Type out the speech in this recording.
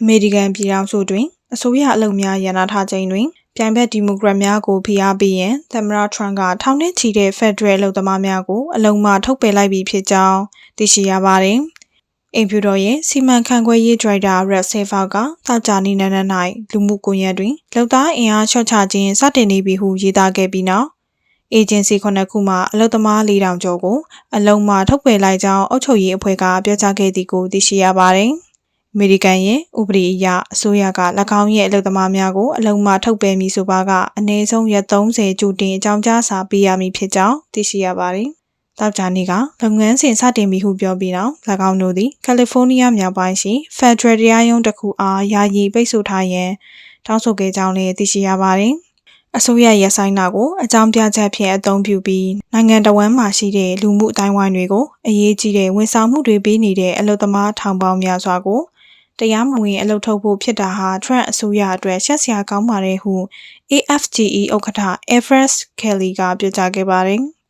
အမေရိကန်ပြည်ထောင်စုတွင်အစိုးရအလုံများရန်နာထားခြင်းတွင်ပြိုင်ဘက်ဒီမိုကရက်များကိုဖိအားပေးရန်သမ္မတထရန့်ကထောင်နှင့်ချီတဲ့ဖက်ဒရယ်အလုပ်သမားများကိုအလုံမှထုတ်ပယ်လိုက်ပြီဖြစ်ကြောင်းသိရှိရပါသည်။အိမ်ဖြူတော်ရဲ့စီမံခန့်ခွဲရေးဒရိုက်တာရက်ဆေဖာကတောက်ကြနေနန်း၌လူမှုကွန်ရက်တွင်လုံသားအင်အားချော့ချခြင်းစတင်နေပြီဟုရေးသားခဲ့ပြီးနောက်အေဂျင်စီခုနှစ်ခုမှအလုပ်သမား၄000ကျော်ကိုအလုံမှထုတ်ပယ်လိုက်ကြောင်းအုပ်ချုပ်ရေးအဖွဲ့ကပြောကြားခဲ့သည်ကိုသိရှိရပါသည်။ အမေရိကန်ရဲ့ဥပဒေအရအစိုးရက၎င်းရဲ့အလုပ်သမားများကိုအလုံမှထုတ်ပယ်မည်ဆိုပါကအနည်းဆုံးရက်30ကြိုတင်အကြောင်းကြားစာပေးရမည်ဖြစ်ကြောင်းသိရှိရပါသည်။တောက်ကြနေကလုပ်ငန်းစဉ်စတင်ပြီဟုပြောပြီးနောက်၎င်းတို့သည်ကယ်လီဖိုးနီးယားမြောက်ပိုင်းရှိဖက်ဒရယ်တရားရုံးတစ်ခုအားယာယီပိတ်ဆို့ထားရန်တောင်းဆိုခဲ့ကြောင်းလည်းသိရှိရပါသည်။အစိုးရရဲ့ဆိုင်နာကိုအကြောင်းပြချက်ဖြင့်အသုံးပြုပြီးနိုင်ငံတော်ဝန်မှရှိတဲ့လူမှုအတိုင်းဝိုင်းတွေကိုအရေးကြီးတဲ့ဝန်ဆောင်မှုတွေပေးနေတဲ့အလုပ်သမားထောင်ပေါင်းများစွာကို တရားမဝင်အလုပ်ထုတ်ဖို့ဖြစ်တာဟာထရန့်အစိုးရအတွက်ရှက်စရာကောင်းပါတယ်ဟု AFGE ဥက္ကဋ္ဌ Everest Kelly ကပြောကြားခဲ့ပါတယ်။